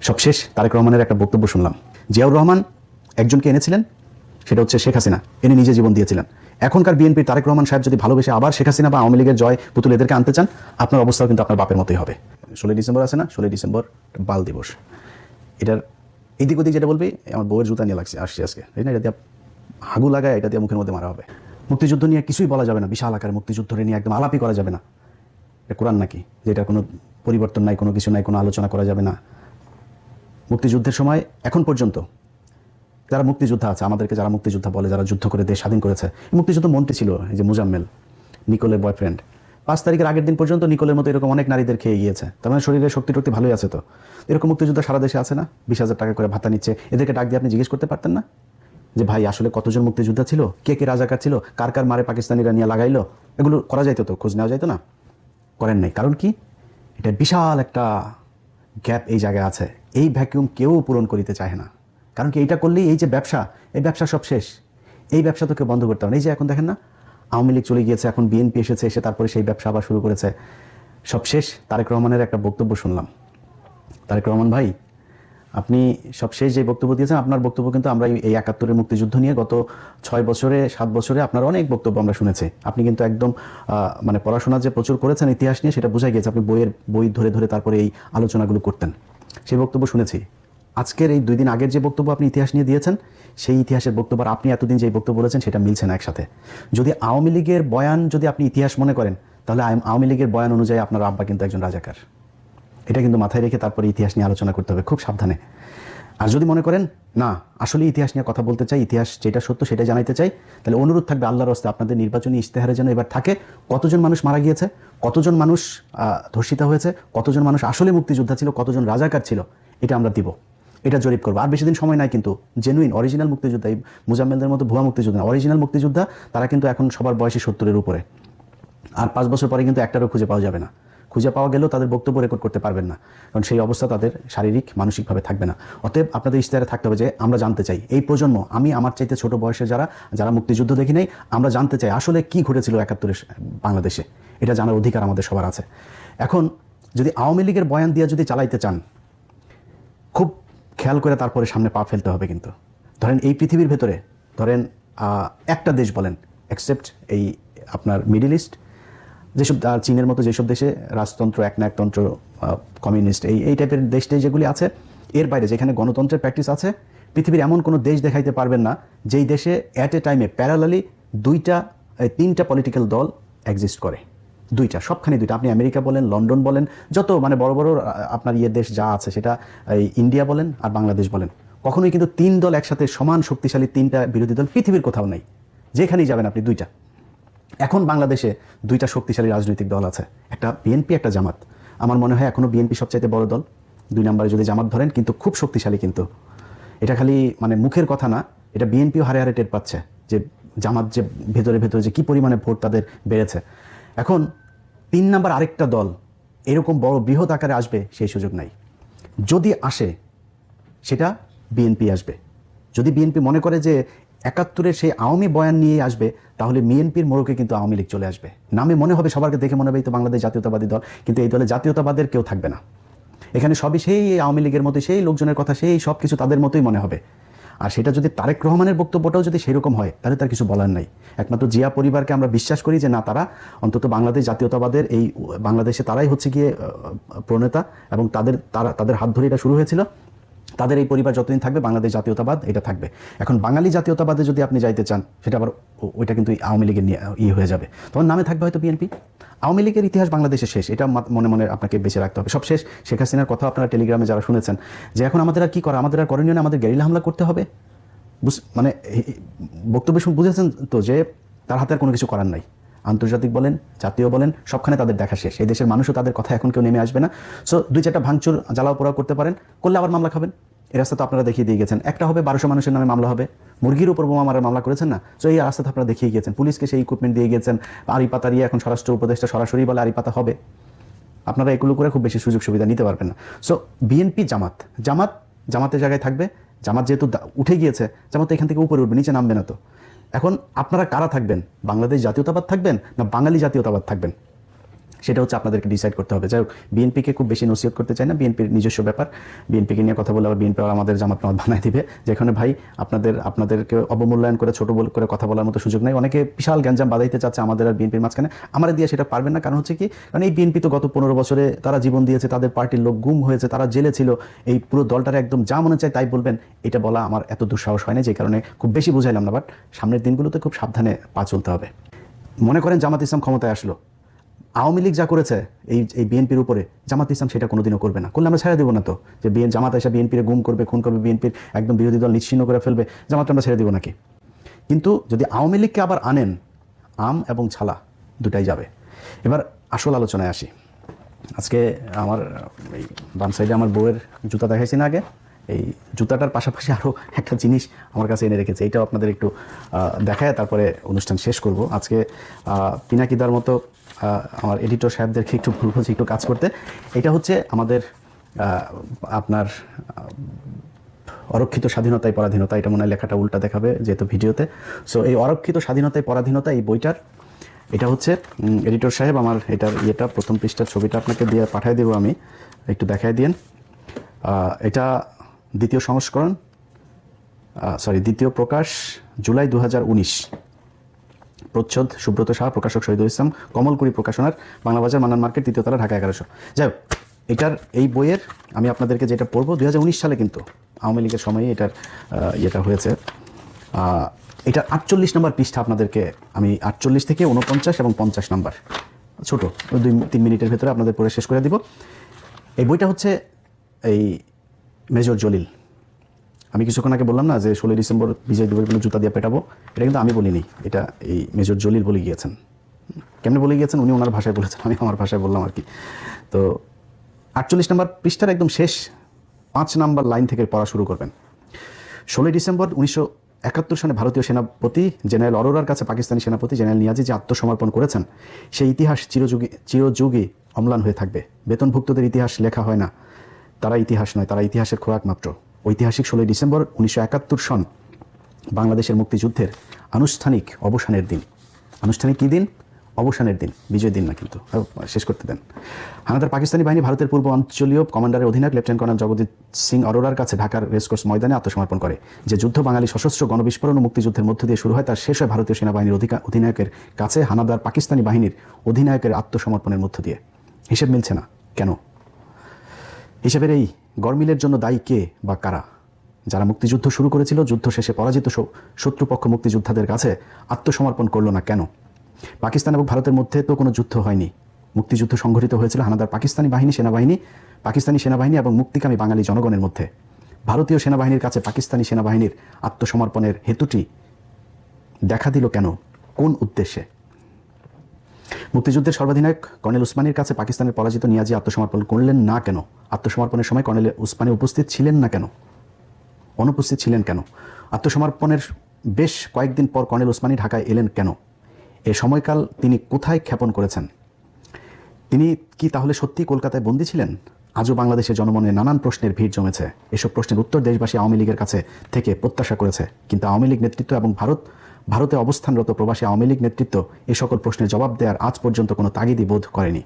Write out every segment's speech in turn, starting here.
সবশেষ তারেক রহমানের একটা বক্তব্য শুনলাম। জিয়াউর রহমান একজনকে এনেছিলেন, সেটা হচ্ছে শেখ হাসিনা। এনে নিজে জীবন দিয়েছিলেন। এখনকার বিএনপির তারেক রহমান সাহেব যদি ভালোবেসে আবার শেখ হাসিনা বা আওয়ামী লীগের জয় পুতুল এদেরকে আনতে চান, আপনার অবস্থাও কিন্তু আপনার বাপের মতোই হবে। ষোলোই ডিসেম্বর আছে না? ষোলোই ডিসেম্বর বাল দিবস। এটার এদিক ওদিক যেটা বলবি আমার বউয়ের জুতা নিয়ে লাগছে, আসছি আজকে। তাই না? এটা দিয়ে হাগু লাগায়, এটা দিয়ে মুখের মধ্যে মারা হবে। মুক্তিযুদ্ধ নিয়ে কিছুই বলা যাবে না, বিশাল আকারে মুক্তিযুদ্ধ নিয়ে একদম আলাপই করা যাবে না। এটা কোরআন নাকি? যে যেটা কোনো পরিবর্তন নাই, কোনো কিছু নাই, কোনো আলোচনা করা যাবে না। মুক্তিযুদ্ধের সময়, এখন পর্যন্ত যারা মুক্তিযোদ্ধা আছে, আমাদেরকে যারা মুক্তিযোদ্ধা বলে, যারা যুদ্ধ করে দেশ স্বাধীন করেছে মুক্তিযুদ্ধ মন্ত্রী ছিল এই যে মুজাম্মেল, নিকোলের বয়ফ্রেন্ড পাঁচ তারিখের আগের দিন পর্যন্ত নিকোলের মতো এরকম অনেক নারীদের খেয়ে গিয়েছে। তার মানে শরীরের শক্তি টক্তি ভালোই আছে তো। এরকম মুক্তিযোদ্ধা সারা দেশে আছে না? বিশ হাজার টাকা করে ভাতা নিচ্ছে। এদেরকে ডাক দিয়ে আপনি জিজ্ঞেস করতে পারতেন না? যে ভাই, আসলে কতজন মুক্তিযোদ্ধা ছিল? কে কে রাজাকার ছিল? কার কার মারে পাকিস্তানিরা নিয়ে লাগাইলো? এগুলো করা যাইতো তো, খোঁজ নেওয়া যাইতো না? করেন নাই। কারণ কি? এটা বিশাল একটা গ্যাপ এই জায়গায় আছে। এই ভ্যাকিউম কেউ পূরণ করিতে চায় না। কারণ কি এইটা করলেই এই যে ব্যবসা, এই ব্যবসা সব শেষ। এই ব্যবসা তোকে বন্ধ করতে হবে এই যে এখন দেখেন না, আওয়ামী লীগ চলে গিয়েছে, এখন বিএনপি এসেছে, এসে তারপরে সেই ব্যবসা আবার শুরু করেছে। সব শেষ। তারেক রহমানের একটা বক্তব্য শুনলাম। তারেক রহমান ভাই, আপনি সবশেষ যে বক্তব্য দিয়েছেন, আপনার বক্তব্য কিন্তু আমরা এই- একাত্তরের মুক্তিযুদ্ধ নিয়ে গত ছয় বছরে, সাত বছরে আপনার অনেক বক্তব্য আমরা শুনেছি। আপনি কিন্তু একদম মানে পড়াশোনা যে প্রচুর করেছেন, ইতিহাস নিয়ে সেটা বোঝা গিয়েছে। আপনি বইয়ের বই ধরে ধরে তারপরে এই আলোচনাগুলো করতেন। সেই বক্তব্য শুনেছি। আজকের এই দুই দিন আগের যে বক্তব্য আপনি ইতিহাস নিয়ে দিয়েছেন, সেই ইতিহাসের বক্তব্য আপনি এতদিন যে বক্তব্য বলেছেন, সেটা মিলছে না একসাথে। যদি আওয়ামী লীগের বয়ান যদি আপনি ইতিহাস মনে করেন, তাহলে আওয়ামী লীগের বয়ান অনুযায়ী আপনার আব্বা কিন্তু একজন রাজাকার। এটা কিন্তু মাথায় রেখে তারপরে ইতিহাস নিয়ে আলোচনা করতে হবে, খুব সাবধানে। আর যদি মনে করেন, না, আসলে ইতিহাস নিয়ে কথা বলতে চাই, ইতিহাস যেটা সত্য সেটা জানাইতে চাই, তাহলে অনুরোধ থাকবে আল্লাহর হস্তে আপনাদের নির্বাচনী ইশতেহারে যেন এবার থাকে, কতজন মানুষ মারা গিয়েছে, কতজন মানুষ ধর্ষিত হয়েছে, কতজন মানুষ আসলে মুক্তিযোদ্ধা ছিল, কতজন রাজাকার ছিল, এটা আমরা দিব, এটা জরিপ করব। আর বেশি দিন সময় নাই কিন্তু জেনুইন অরিজিনাল মুক্তিযোদ্ধা, এই মুজাম্মেলদের মতো ভুয়া মুক্তিযোদ্ধা অরিজিনাল মুক্তিযোদ্ধা, তারা কিন্তু এখন সবার বয়সী সত্তরের উপরে। আর পাঁচ বছর পরে কিন্তু একটারও খুঁজে পাওয়া যাবে না। খুঁজে পাওয়া গেলেও তাদের বক্তব্য রেকর্ড করতে পারবেন না। কারণ সেই অবস্থা তাদের শারীরিক, মানসিকভাবে থাকবে না। অতএব আপনাদের ইশতেহারে থাকতে হবে যে, আমরা জানতে চাই। এই প্রজন্ম, আমি আমার চাইতে ছোট বয়সে যারা যারা মুক্তিযুদ্ধ দেখি নাই, আমরা জানতে চাই আসলে কি ঘটেছিল একাত্তরের বাংলাদেশে। এটা জানার অধিকার আমাদের সবার আছে। এখন, যদি আওয়ামী লীগের বয়ান দিয়ে যদি চালাইতে চান, খুব খেয়াল করে তারপরে সামনে পা ফেলতে হবে কিন্তু। ধরেন এই পৃথিবীর ভেতরে, ধরেন একটা দেশ বলেন অ্যাকসেপ্ট এই আপনার মিডিল ইস্ট যেসব, আর চীনের মতো যেসব দেশে রাজতন্ত্র একনায়কতন্ত্র কমিউনিস্ট, এই এই টাইপের দেশ যেগুলি আছে, এর বাইরে যেখানে গণতন্ত্রের প্র্যাকটিস আছে, পৃথিবীর এমন কোনো দেশ দেখাইতে পারবেন না, যেই দেশে অ্যাট এ টাইমে প্যারালালি দুইটা তিনটা পলিটিক্যাল দল এক্সিস্ট করে। দুইটা, সবখানে দুইটা। আপনি আমেরিকা বলেন, লন্ডন বলেন, যত মানে বড় বড় আপনার ইয়ে দেশ যা আছে, সেটা, এই ইন্ডিয়া বলেন আর বাংলাদেশ বলেন, কখনোই কিন্তু তিন দল একসাথে সমান শক্তিশালী তিনটা বিরোধী দল পৃথিবীর কোথাও নেই। যেখানেই যাবেন আপনি দুইটা। এখন বাংলাদেশে দুইটা শক্তিশালী রাজনৈতিক দল আছে। একটা বিএনপি একটা জামাত। আমার মনে হয় এখনও বিএনপি সবচাইতে বড় দল। দুই নম্বরে যদি জামাত ধরেন, কিন্তু খুব শক্তিশালী কিন্তু। এটা খালি মানে মুখের কথা না, এটা বিএনপিও হারে হারে টের পাচ্ছে যে জামাত যে ভেতরে ভেতরে যে কী পরিমাণে ভোট তাদের বেড়েছে। এখন তিন নাম্বার আরেকটা দল এরকম বড় বৃহৎ আকারে আসবে, সেই সুযোগ নাই। যদি আসে, সেটা বিএনপি আসবে। যদি বিএনপি মনে করে যে একাত্তরের সেই আওয়ামী বয়ান নিয়ে আসবে, তাহলে বিএনপির মোড়কে কিন্তু আওয়ামী লীগ চলে আসবে। নামে মনে হবে সবারকে দেখে মনে হবে তো বাংলাদেশ জাতীয়তাবাদী দল, কিন্তু এই দলে জাতীয়তাবাদের কেউ থাকবে না। এখানে সবই সেই আওয়ামী লীগের মতো সেই লোকজনের কথা, সেই সব কিছু তাদের মতোই মনে হবে। আর সেটা যদি তারেক রহমানের বক্তব্যটাও যদি সেরকম হয়, তাহলে তার কিছু বলার নাই। একমাত্র জিয়া পরিবারকে আমরা বিশ্বাস করি যে, না, তারা অন্তত বাংলাদেশ জাতীয়তাবাদের এই, বাংলাদেশে তারাই হচ্ছে গিয়ে প্রণেতা এবং তাদের, তারা, তাদের হাত ধরে এটা শুরু হয়েছিল। তাদের এই পরিবার যতদিন থাকবে, বাংলাদেশ জাতীয়তাবাদ এটা থাকবে। এখন বাঙালি জাতীয়তাবাদে যদি আপনি যাইতে চান, সেটা আবার ওইটা কিন্তু আওয়ামী লীগের ইয়ে হয়ে যাবে। তখন নামে থাকবে হয়তো বিএনপি। আওয়ামী লীগের ইতিহাস বাংলাদেশে শেষ, এটা মনে মনে আপনাকে বেঁচে রাখতে হবে। সব শেষ। শেখ হাসিনার কথা আপনারা টেলিগ্রামে যারা শুনেছেন, যে এখন আমাদের আর কি করা, আমাদের আর করণীয় না, আমাদের গেরিলা হামলা করতে হবে। বুঝ- মানে বক্তব্য বুঝেছেন তো যে তার হাতে আর কোনো কিছু করার নাই। আন্তর্জাতিক বলেন, জাতীয় বলেন, সবখানে তাদের দেখা শেষ। এই দেশের মানুষও তাদের কথা এখন কেউ নেমে আসবে না। সো দুই চারটা ভাঙচুর, জ্বালাও পোড়াও করতে পারেন, করলে আবার মামলা খাবেন। এই রাস্তা তো আপনারা দেখিয়ে দিয়ে গেছেন। একটা হবে বারোশো মানুষের নামে মামলা হবে। মুরগির উপর বোমা মারার মামলা করেছেন না? তো এই রাস্তা তো আপনারা দেখিয়ে গিয়েছেন পুলিশকে সেই ইকুইপমেন্ট দিয়ে গেছেন। আরি পাতা দিয়ে এখন স্বরাষ্ট্র উপদেষ্টা সরাসরি বলে আরি পাতা হবে। আপনারা এগুলো করে খুব বেশি সুযোগ সুবিধা নিতে পারবেন না। সো বিএনপি জামাত। জামাত জামাতের জায়গায় থাকবে। জামাত যেহেতু উঠে গিয়েছে, জামাত এখান থেকে উপরে উঠবে, নিচে নামবে না তো। এখন আপনারা কারা থাকবেন? বাংলাদেশ জাতীয়তাবাদ থাকবেন না বাঙালি জাতীয়তাবাদ থাকবেন? সেটা হচ্ছে আপনাদেরকে ডিসাইড করতে হবে। যাই হোক বিএনপিকে খুব বেশি নসিহত করতে চাই না। বিএনপির নিজস্ব ব্যাপার। বিএনপিকে নিয়ে কথা বলে আবার বিএনপি আমাদের জামাত নামাত বানায় দিবে। যেখানে ভাই আপনাদের, আপনাদেরকে অবমূল্যায়ন করে, ছোট বল করে কথা বলার মতো সুযোগ নেই। অনেকে বিশাল গ্যাঞ্জাম বাধাইতে চাচ্ছে আমাদের আর বিএনপির মাঝখানে। আমার দিয়ে সেটা পারবেন না। কারণ হচ্ছে কি? কারণ এই বিএনপি তো গত পনেরো বছরে তারা জীবন দিয়েছে, তাদের পার্টির লোক গুম হয়েছে, তারা জেলে ছিল। এই পুরো দলটার একদম যা মনে চায় তাই বলবেন। এটা বলা আমার এত দুঃসাহস হয় না, যে কারণে খুব বেশি বুঝাইলাম না। বাট সামনের দিনগুলোতে খুব সাবধানে পা চলতে হবে। মনে করেন জামাত ইসলাম ক্ষমতায় আসলো। আওয়ামী লীগ যা করেছে এই এই বিএনপির উপরে, জামাত ইসলাম সেটা কোনোদিনও করবে না। করলে আমরা ছেড়ে দেবো না তো। যে বিএন, জামাত এসে বিএনপির গুম করবে, খুন করবে, বিএনপির একদম বিরোধী দল নিশ্চিন্ন করে ফেলবে জামাত আমরা ছেড়ে দেবো নাকি? কিন্তু যদি আওয়ামী লীগকে আবার আনেন, আম এবং ছালা দুটাই যাবে। এবার আসল আলোচনায় আসি। আজকে আমার এই বাম সাইডে আমার বউয়ের জুতা দেখাইছি না আগে। এই জুতাটার পাশাপাশি আরও একটা জিনিস আমার কাছে এনে রেখেছে। এটাও আপনাদের একটু দেখায়, তারপরে অনুষ্ঠান শেষ করব। আজকে পিনাকিদার মতো আমার এডিটর সাহেবদেরকে একটু ভুল বলছি একটু কাজ করতে। এটা হচ্ছে আমাদের আপনার অরক্ষিত স্বাধীনতায় পরাধীনতা। এটা মনে হয় লেখাটা উল্টা দেখাবে যেহেতু ভিডিওতে। সো এই অরক্ষিত স্বাধীনতায় পরাধীনতা এই বইটার, এটা হচ্ছে এডিটর সাহেব আমার এটার ইয়েটা, প্রথম পৃষ্ঠার ছবিটা আপনাকে দিয়ে পাঠিয়ে দেবো আমি। একটু দেখাই দিন এটা দ্বিতীয় সংস্করণ সরি দ্বিতীয় প্রকাশ, জুলাই দু হাজার উনিশ। প্রচ্ছদ, সুব্রত সাহা প্রকাশক শহীদুল ইসলাম কমলকুড়ি প্রকাশনার, বাংলা বাজার, মান্নান মার্কেট, তৃতীয় তলা, ঢাকা এগারোশো। যাই হোক, এটার এই বইয়ের আমি আপনাদেরকে যেটা পড়ব দু হাজার উনিশ সালে কিন্তু আওয়ামী লীগের সময়ে এটার ইয়েটা হয়েছে। এটার আটচল্লিশ নম্বর পৃষ্ঠা আপনাদেরকে, আমি আটচল্লিশ থেকে উনপঞ্চাশ এবং পঞ্চাশ নম্বর। ছোট, দুই, তিন মিনিটের ভেতরে আপনাদের পড়ে শেষ করে দিব। এই বইটা হচ্ছে এই মেজর জলিল। আমি কিছুক্ষণ আগে বললাম না যে ষোলোই ডিসেম্বর বিজয় দিবস বলে জুতা দিয়ে পেটাবো? এটা কিন্তু আমি বলিনি। এটা এই মেজর জলিল বলে গিয়েছেন। কেমনে বলে গিয়েছেন? উনি ওনার ভাষায় বলেছেন, আমি আমার ভাষায় বললাম আর কি। তো আটচল্লিশ নম্বর পৃষ্ঠার একদম শেষ পাঁচ নাম্বার লাইন থেকে পড়া শুরু করবেন। ষোলোই ডিসেম্বর উনিশশো একাত্তর সালে ভারতীয় সেনাপতি জেনারেল অরোরার কাছে পাকিস্তানি সেনাপতি জেনারেল নিয়াজি যে আত্মসমর্পণ করেছেন, সেই ইতিহাস চিরযুগী চিরযুগী অম্লান হয়ে থাকবে। বেতনভুক্তদের ইতিহাস লেখা হয় না। তারা ইতিহাস নয়, তারা ইতিহাসের খোরাক মাত্র। ঐতিহাসিক ষোলোই ডিসেম্বর উনিশশো একাত্তর সন, বাংলাদেশের মুক্তিযুদ্ধের আনুষ্ঠানিক অবসানের দিন। আনুষ্ঠানিক কী দিন? অবসানের দিন, বিজয় দিন না কিন্তু। শেষ করতে দেন। হানাদার পাকিস্তানি বাহিনী ভারতের পূর্ব অঞ্চলীয় কমান্ডারের অধিনায়ক লেফটেন্যান্ট কর্নেল জগজিৎ সিং অরোরার কাছে ঢাকার রেসকোর্স ময়দানে আত্মসমর্পণ করে। যে যুদ্ধ বাঙালি সশস্ত্র গণবিস্ফোরণ ও মুক্তিযুদ্ধের মধ্য দিয়ে শুরু হয়, তার শেষ হয় ভারতীয় সেনাবাহিনীর অধিনায়কের কাছে হানাদার পাকিস্তানি বাহিনীর অধিনায়কের আত্মসমর্পণের মধ্য দিয়ে। হিসেব মিলছে না। কেন? হিসেবের এই গরমিলের জন্য দায়ী কে বা কারা? যারা মুক্তিযুদ্ধ শুরু করেছিল, যুদ্ধ শেষে পরাজিত শত্রুপক্ষ মুক্তিযোদ্ধাদের কাছে আত্মসমর্পণ করল না কেন? পাকিস্তান এবং ভারতের মধ্যে তো কোনো যুদ্ধ হয়নি। মুক্তিযুদ্ধ সংঘটিত হয়েছিল হানাদার পাকিস্তানি বাহিনী, সেনাবাহিনী, পাকিস্তানি সেনাবাহিনী এবং মুক্তিকামী বাঙালি জনগণের মধ্যে। ভারতীয় সেনাবাহিনীর কাছে পাকিস্তানি সেনাবাহিনীর আত্মসমর্পণের হেতুটি দেখা দিল কেন? কোন উদ্দেশ্যে? মুক্তিযুদ্ধের সর্বাধিনায়ক কর্নেল উসমানীর কাছে পাকিস্তানের পরাজিত নিয়াজি আত্মসমর্পণ করলেন না কেন? আত্মসমর্পণের সময় কর্নেল উসমানি উপস্থিত ছিলেন না কেন? অনুপস্থিত ছিলেন কেন? আত্মসমর্পণের বেশ কয়েকদিন পর কর্নেল উসমানি ঢাকায় এলেন কেন? এ সময়কাল তিনি কোথায় ক্ষেপণ করেছেন? তিনি কি তাহলে সত্যি কলকাতায় বন্দী ছিলেন? আজও বাংলাদেশের জনমনে নানান প্রশ্নের ভিড় জমেছে। এসব প্রশ্নের উত্তর দেশবাসী আওয়ামী লীগের কাছে থেকে প্রত্যাশা করেছে। কিন্তু আওয়ামী লীগ নেতৃত্ব এবং ভারত ভারতে অবস্থানরত প্রবাসী আওয়ামী লীগ নেতৃত্ব এ সকল প্রশ্নের জবাব দেওয়ার আজ পর্যন্ত কোনো তাগিদি বোধ করেনি।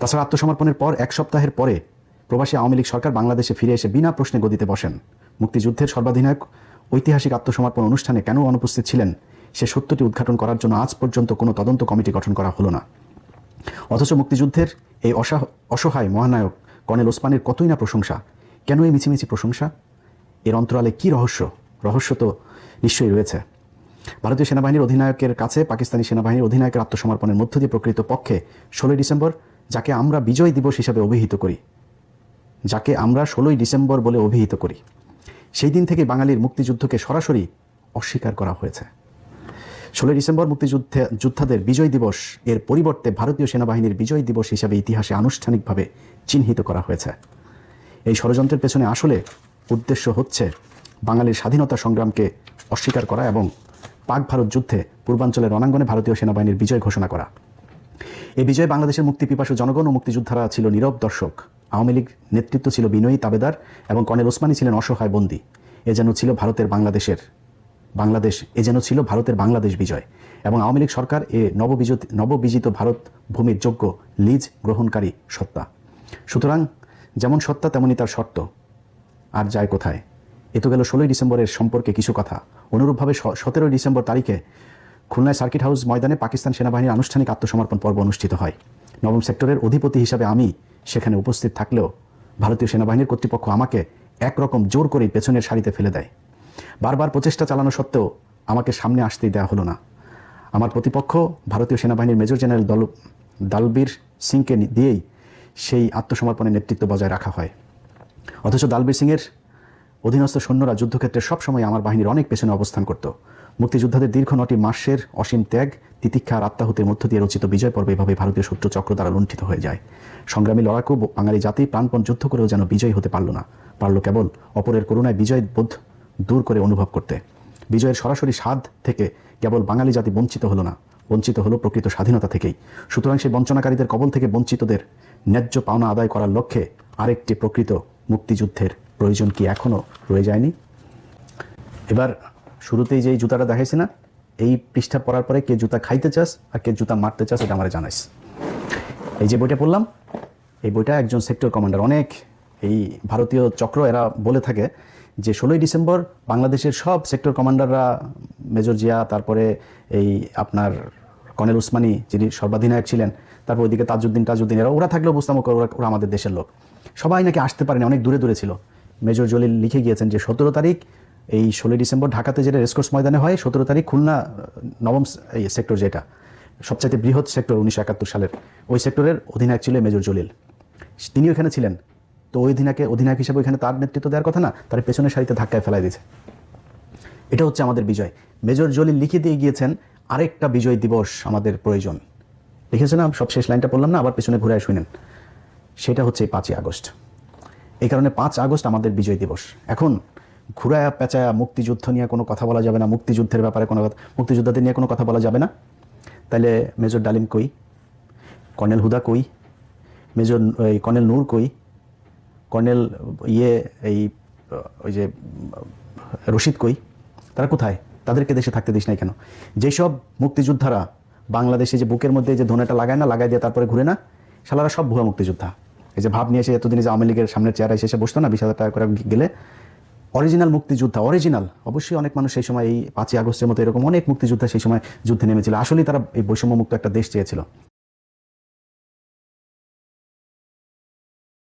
তাছাড়া আত্মসমর্পণের পর এক সপ্তাহের পরে প্রবাসী আওয়ামী লীগ সরকার বাংলাদেশে ফিরে এসে বিনা প্রশ্নে গদিতে বসেন। মুক্তিযুদ্ধের সর্বাধিনায়ক, ঐতিহাসিক আত্মসমর্পণ অনুষ্ঠানে কেন অনুপস্থিত ছিলেন সে সত্যটি উদ্ঘাটন করার জন্য আজ পর্যন্ত কোনো তদন্ত কমিটি গঠন করা হলো না। অথচ মুক্তিযুদ্ধের এই অসহ- অসহায় মহানায়ক কর্নেল ওসমানের কতই না প্রশংসা, কেন এই মিছিমিছি প্রশংসা? এর অন্তরালে কি রহস্য? রহস্য তো নিশ্চয়ই রয়েছে। ভারতীয় সেনাবাহিনীর অধিনায়কের কাছে পাকিস্তানি সেনাবাহিনীর অধিনায়কের আত্মসমর্পণের মধ্য দিয়ে প্রকৃত পক্ষে ষোলোই ডিসেম্বর, যাকে আমরা বিজয় দিবস হিসাবে অভিহিত করি। যাকে আমরা ষোলোই ডিসেম্বর বলে অভিহিত করি। সেই দিন থেকে বাঙালির মুক্তিযুদ্ধকে সরাসরি অস্বীকার করা হয়েছে। ষোলোই ডিসেম্বর মুক্তিযুদ্ধে, যোদ্ধাদের বিজয় দিবস এর পরিবর্তে ভারতীয় সেনাবাহিনীর বিজয় দিবস হিসাবে ইতিহাসে আনুষ্ঠানিকভাবে চিহ্নিত করা হয়েছে। এই ষড়যন্ত্রের পেছনে আসলে উদ্দেশ্য হচ্ছে বাঙালির স্বাধীনতা সংগ্রামকে অস্বীকার করা এবং পাক ভারত যুদ্ধে পূর্বাঞ্চলের রণাঙ্গনে ভারতীয় সেনাবাহিনীর বিজয় ঘোষণা করা। এই বিজয়ে বাংলাদেশের মুক্তি পিপাসু জনগণ ও মুক্তিযোদ্ধারা ছিল নীরব দর্শক। আওয়ামী লীগ নেতৃত্ব ছিল বিনয়ী তাবেদার এবং কর্নেল ওসমানী ছিলেন অসহায় বন্দী। এ যেন ছিল ভারতের বাংলাদেশের, বাংলাদেশ, এ যেন ছিল ভারতের বাংলাদেশ বিজয় এবং আওয়ামী লীগ সরকার এ নববিজিত নববিজিত ভারত ভূমির যোগ্য লিজ গ্রহণকারী সত্তা। সুতরাং যেমন সত্তা তেমনই তার শর্ত। আর যায় কোথায়? এ তো গেল ষোলোই ডিসেম্বরের সম্পর্কে কিছু কথা। অনুরূপভাবে সতেরোই ডিসেম্বর তারিখে খুলনায় সার্কিট হাউস ময়দানে পাকিস্তান সেনাবাহিনীর আনুষ্ঠানিক আত্মসমর্পণ পর্ব অনুষ্ঠিত হয়। নবম সেক্টরের অধিপতি হিসাবে আমি সেখানে উপস্থিত থাকলেও ভারতীয় সেনাবাহিনীর কর্তৃপক্ষ আমাকে একরকম জোর করেই পেছনের সারিতে ফেলে দেয়। বারবার প্রচেষ্টা চালানো সত্ত্বেও আমাকে সামনে আসতেই দেওয়া হলো না। আমার প্রতিপক্ষ ভারতীয় সেনাবাহিনীর মেজর জেনারেল দল, দালবীর সিংকে দিয়েই সেই আত্মসমর্পণের নেতৃত্ব বজায় রাখা হয়। অথচ দালবীর সিংয়ের অধীনস্থ সৈন্যরা যুদ্ধক্ষেত্রে সবসময় আমার বাহিনীর অনেক পেছনে অবস্থান করত। মুক্তিযোদ্ধাদের দীর্ঘ নটি মাসের অসীম ত্যাগ, তিতিক্ষা আর আত্মাহুতির মধ্য দিয়ে রচিত বিজয় পর্বে এভাবে ভারতীয় শত্রু চক্র দ্বারা লুণ্ঠিত হয়ে যায়। সংগ্রামী লড়াকু বাঙালি জাতি প্রাণপণ যুদ্ধ করেও যেন বিজয় হতে পারল না। পারল কেবল অপরের করুণায় বিজয় বোধ দূর করে অনুভব করতে। বিজয়ের সরাসরি স্বাদ থেকে কেবল বাঙালি জাতি বঞ্চিত হলো না, বঞ্চিত হলো প্রকৃত স্বাধীনতা থেকেই। সুতরাং সেই বঞ্চনাকারীদের কবল থেকে বঞ্চিতদের ন্যায্য পাওনা আদায় করার লক্ষ্যে আরেকটি প্রকৃত মুক্তিযুদ্ধের প্রয়োজন কি এখনও রয়ে যায়নি? এবার শুরুতেই যে জুতাটা দেখাইছি না, এই পৃষ্ঠা পড়ার পরে কে জুতা খাইতে চাস আর কে জুতা মারতে চাস এটা আমার জানাইস। এই যে বইটা পড়লাম, এই বইটা একজন সেক্টর কমান্ডার, অনেক এই ভারতীয় চক্র এরা বলে থাকে যে ষোলোই ডিসেম্বর বাংলাদেশের সব সেক্টর কমান্ডাররা, মেজর জিয়া, তারপরে এই আপনার কর্নেল উসমানী যিনি সর্বাধিনায়ক ছিলেন, তারপর ওইদিকে তাজউদ্দিন তাজউদ্দিন, এরা ওরা থাকলেও বুঝতাম ওরা আমাদের দেশের লোক। সবাই নাকি আসতে পারেনি, অনেক দূরে দূরে ছিল। মেজর জলিল লিখে গিয়েছেন যে, সতেরো তারিখ, এই ষোলোই ডিসেম্বর ঢাকাতে যেটা রেসকোর্স ময়দানে হয়, সতেরো তারিখ খুলনা নবম সেক্টর যেটা, সবচাইতে বৃহৎ সেক্টর উনিশশো একাত্তর সালের। ওই সেক্টরের অধিনায়ক ছিল মেজর জলিল। তিনি ওখানে ছিলেন। তো ওই অধিনায়কে অধিনায়ক হিসেবে ওইখানে তার নেতৃত্ব দেওয়ার কথা না, তার পেছনের সারিতে ধাক্কায় ফেলাই দিয়েছে। এটা হচ্ছে আমাদের বিজয়। মেজর জলিল লিখে দিয়ে গিয়েছেন, আরেকটা বিজয় দিবস আমাদের প্রয়োজন। লিখেছে না, সব শেষ লাইনটা পড়লাম না, আবার পেছনে ঘুরে শুনেন। সেটা হচ্ছে পাঁচই আগস্ট। এই কারণে পাঁচ আগস্ট আমাদের বিজয় দিবস। এখন ঘুরায়া, পেঁচায়া, মুক্তিযুদ্ধ নিয়ে কোনো কথা বলা যাবে না, মুক্তিযুদ্ধের ব্যাপারে কোনো কথা মুক্তিযোদ্ধাদের নিয়ে কোনো কথা বলা যাবে না। তাহলে মেজর ডালিম কই? কর্নেল হুদা কই? মেজর এই কর্নেল নূর কই? কর্নেল ইয়ে এই, ওই যে, রশিদ কই? তারা কোথায়? তাদেরকে দেশে থাকতে দিস নাই কেন? যেসব মুক্তিযোদ্ধারা বাংলাদেশে যে বুকের মধ্যে যে ধনেটা লাগায় না লাগাই দিয়ে তারপরে ঘুরে না, শালারা সব ভুয়া মুক্তিযোদ্ধা। এই যে ভাব নিয়ে এসে এতদিন যে আওয়ামী লীগের সামনে চেয়ারে এসে বসতো না, বিশ হাজার টাকা করে গেলে অরিজিনাল মুক্তিযোদ্ধা অরিজিনাল অবশ্যই অনেক মানুষ সেই সময় এই পাঁচই আগস্টের মতো এরকম অনেক মুক্তিযোদ্ধা সেই সময় যুদ্ধে নেমেছিল। আসলেই তারা এই বৈষম্যমুক্ত একটা দেশ চেয়েছিল।